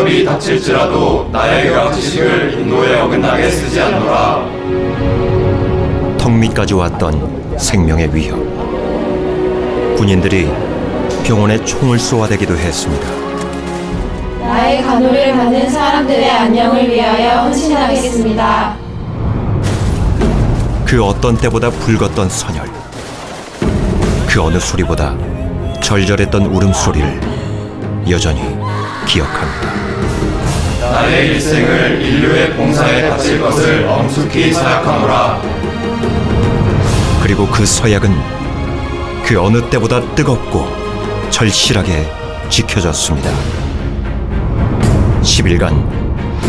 일이 닥칠지라도 나의 의학 지식을 인도에 어긋나게 쓰지 않노라. 턱 밑까지 왔던 생명의 위협. 군인들이 병원에 총을 쏘아대기도 했습니다. 나의 간호를 받는 사람들의 안녕을 위하여 헌신하겠습니다. 그 어떤 때보다 붉었던 선열. 그 어느 소리보다 절절했던 울음소리를 여전히 기억합니다. 나의 일생을 인류의 봉사에 바칠 것을 엄숙히 사약하노라. 그리고 그 서약은 그 어느 때보다 뜨겁고 절실하게 지켜졌습니다. 10일간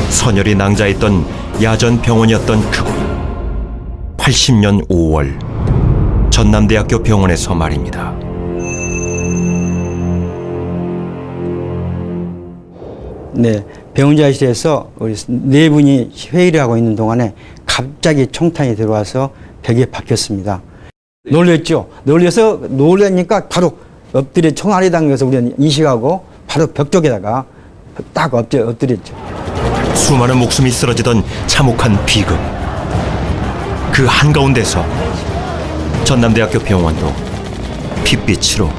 선열이 낭자했던 야전 병원이었던 그곳. 80년 5월 전남대학교 병원에서 말입니다. 네, 병원자실에서 우리 네 분이 회의를 하고 있는 동안에 갑자기 총탄이 들어와서 벽에 박혔습니다. 놀랬죠. 놀래서 놀라니까 바로 엎드려 총알이 당겨서 우리는 인식하고 바로 벽 쪽에다가 딱 엎드려 엎드렸죠. 수많은 목숨이 쓰러지던 참혹한 비극. 그 한가운데서 전남대학교 병원도 핏빛으로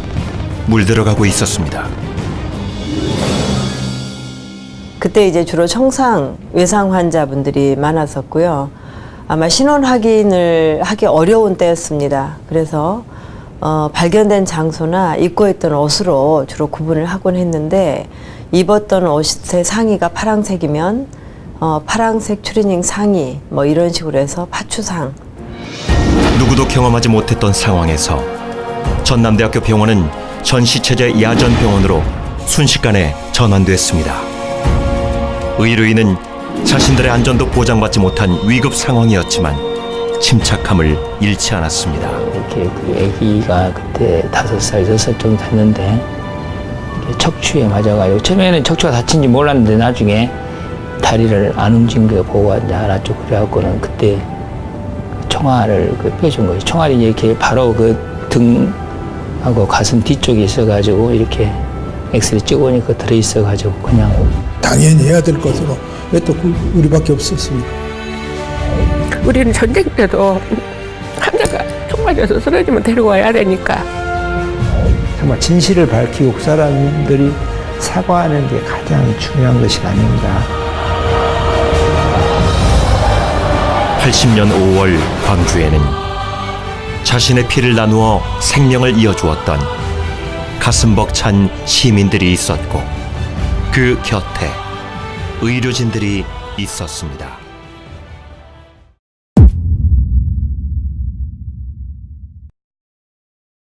물들어가고 있었습니다. 그때 이제 주로 청상 외상 환자분들이 많았었고요. 아마 신원 확인을 하기 어려운 때였습니다. 그래서 어, 발견된 장소나 입고 있던 옷으로 주로 구분을 하곤 했는데 입었던 옷의 상의가 파랑색이면 어, 파랑색 추리닝 상의 뭐 이런 식으로 해서 파추상 누구도 경험하지 못했던 상황에서 전남대학교 병원은 전시체제 야전병원으로 순식간에 전환됐습니다. 의료인은 자신들의 안전도 보장받지 못한 위급 상황이었지만 침착함을 잃지 않았습니다. 이렇게 그 아기가 그때 다섯 살, 여섯 살 정도 됐는데 척추에 맞아가지고 처음에는 척추가 다친지 몰랐는데 나중에 다리를 안 움직인 거 보고 이제 알았죠. 그래갖고는 그때 총알을 그 빼준 거예요. 총알이 이렇게 바로 그 등하고 가슴 뒤쪽에 있어가지고 이렇게 엑스레이 찍어보니까 들어있어가지고 그냥 당연히 해야 될 것으로 왜 또 우리밖에 없었습니까? 우리는 전쟁 때도 환자가 총 맞아서 쓰러지면 데려와야 되니까 정말 진실을 밝히고 그 사람들이 사과하는 게 가장 중요한 것이 아닌가. 80년 5월 광주에는 자신의 피를 나누어 생명을 이어주었던 가슴 벅찬 시민들이 있었고 그 곁에 의료진들이 있었습니다.